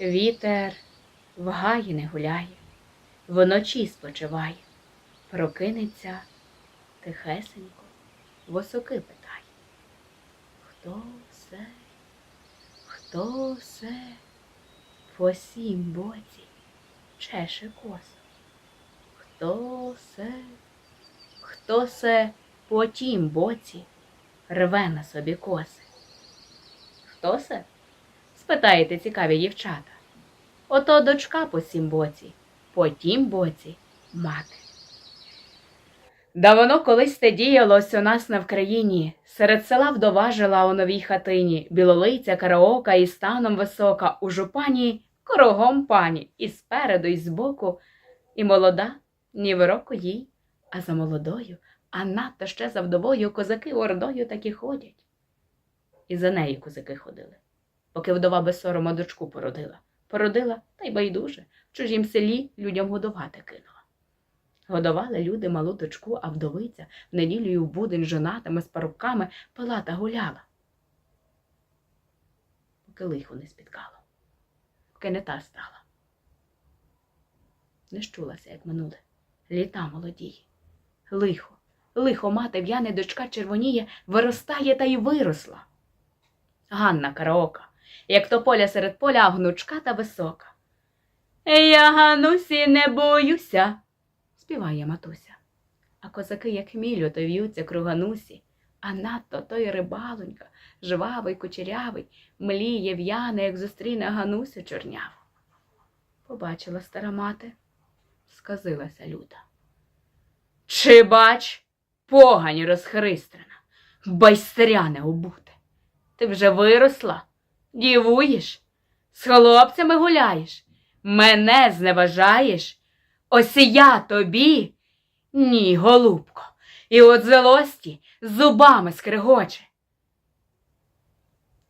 Вітер в гаї не гуляє, вночі спочиває, прокинеться тихесенько, восоки питає. Хто се, хто се по сім боці чеше косо? Хто се, хто се по тім боці рве на собі коси? Хто се? Спитаєте цікаві дівчата. Ото дочка по сім боці, по тім боці мати. Давно колись те діялось у нас на Вкраїні, серед села вдова жила у новій хатині, білолиця, караока і станом висока, у жупані кругом пані, і спереду, і збоку, і молода, ні в року їй, а за молодою, а надто ще за вдовою козаки ордою таки ходять. І за нею козаки ходили поки вдова без сорому дочку породила. Породила та й байдуже, в чужім селі людям годувати кинула. Годували люди малу дочку, а вдовиця в неділю в будень жонатими з парубками пила та гуляла. Поки лихо не спіткало, поки не та стала. Не щулася, як минуле, літа молодії. Лихо, лихо мати в'яне дочка червоніє, виростає та й виросла. Ганна караока, як то поля серед поля, гнучка та висока. Я Ганусі не боюся, співає матуся. А козаки, як хмілю, то в'ються круг Ганусі, а надто той рибалонька, жвавий, кучерявий, мліє в'яне, як зустріне Ганусю чорняву. Побачила стара мати, сказилася люда. Чи бач, погань розхристрена, байстряне обуте. Ти вже виросла, дівуєш, з хлопцями гуляєш, мене зневажаєш. Ось я тобі. Ні, голубко, і от злості зубами скригоче.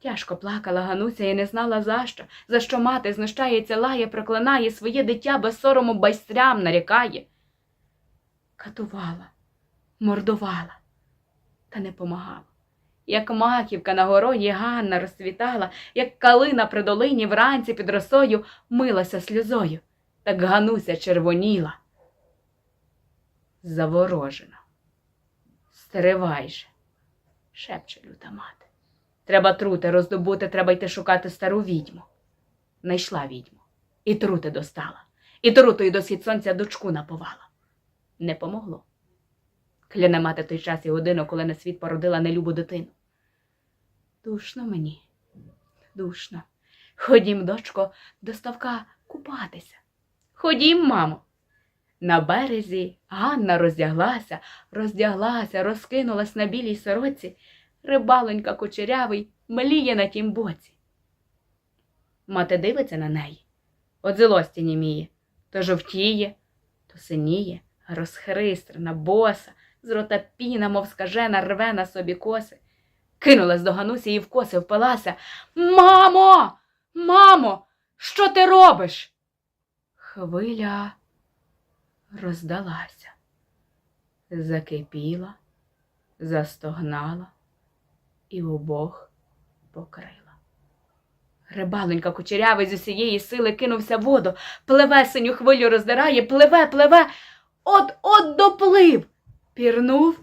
Тяжко плакала Гануся і не знала за що, за що мати знущається, лає, проклинає своє дитя без сорому байстрям нарікає. Катувала, мордувала, та не помагала. Як маківка на городі Ганна розцвітала, як калина при долині вранці під росою милася сльозою, так Гануся червоніла. Заворожена. Стривай же, шепче люта мати. Треба трути роздобути, треба йти шукати стару відьму. Найшла відьму, і трути достала, і трутою до схід сонця дочку наповала. Не помогло. Кляне мати той час і годину, коли на світ породила нелюбу дитину. Душно мені, душно. Ходім, дочко, до ставка купатися. Ходім, мамо. На березі Ганна роздяглася, роздяглася, розкинулась на білій сороці, рибалонька кучерявий мліє на тім боці. Мати дивиться на неї, от злості німіє, то жовтіє, то синіє, розхристрена, боса, з рота піна, мов скажена, рве на собі коси. Кинулась до Ганусі і в коси впилася. Мамо, мамо, що ти робиш? Хвиля роздалася, закипіла, застогнала і обох покрила. Рибалонька кучерявий з усієї сили кинувся в воду, пливе синю хвилю роздирає, пливе, пливе, от-от доплив. Пірнув,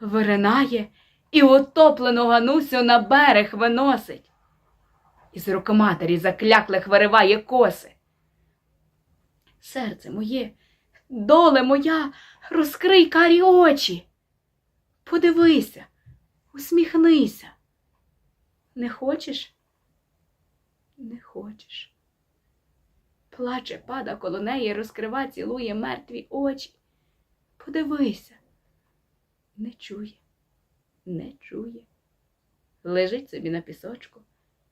виринає і утоплену Ганусю на берег виносить. Із рук матері закляклих вириває коси. Серце моє, доле моя, розкрий карі очі. Подивися, усміхнися. Не хочеш? Не хочеш. Плаче, пада коло неї, розкрива, цілує мертві очі. Подивися. Не чує, не чує. Лежить собі на пісочку,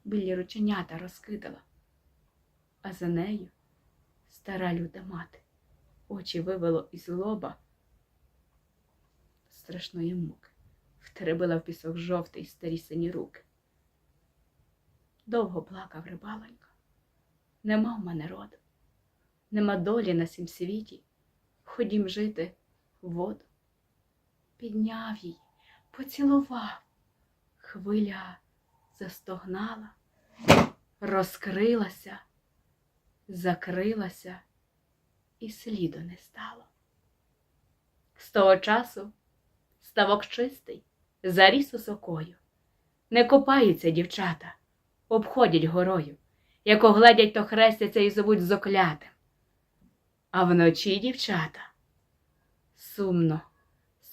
білі рученята розкидала, а за нею стара люда мати, очі вивело із лоба страшної муки, втеребила в пісок жовтий старі сині руки. Довго плакав рибалонька. Нема в мене роду, нема долі на сім світі. Ходім жити в воду. Підняв її, поцілував. Хвиля застогнала, розкрилася закрилася і сліду не стало. З того часу ставок чистий, заріс осокою. Не копаються дівчата, обходять горою, як огледять, то хрестяться і зовуть зоклятим. А вночі дівчата сумно,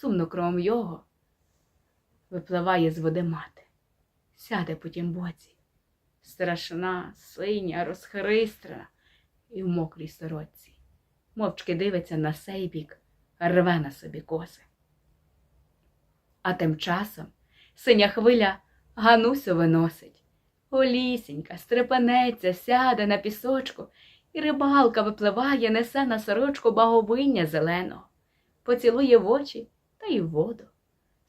сумно кровом його випливає з води мати, сяде по тім боці, страшна, синя, розхристрана і в мокрій сорочці. Мовчки дивиться на сей бік, рве на собі коси. А тим часом синя хвиля Ганусю виносить. Голісінька, стрепенеться, сяде на пісочку, і рибалка випливає, несе на сорочку баговиння зеленого, поцілує в очі та й воду,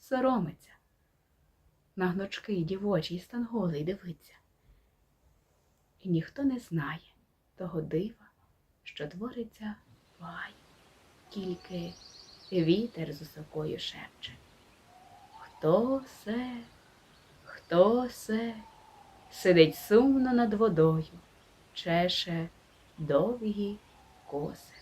соромиться. На гнучки дівочий стан голий дивиться. І ніхто не знає того дива, що твориться в тільки вітер з осокою шепче. Хто се, хто се, сидить сумно над водою, чеше довгі коси.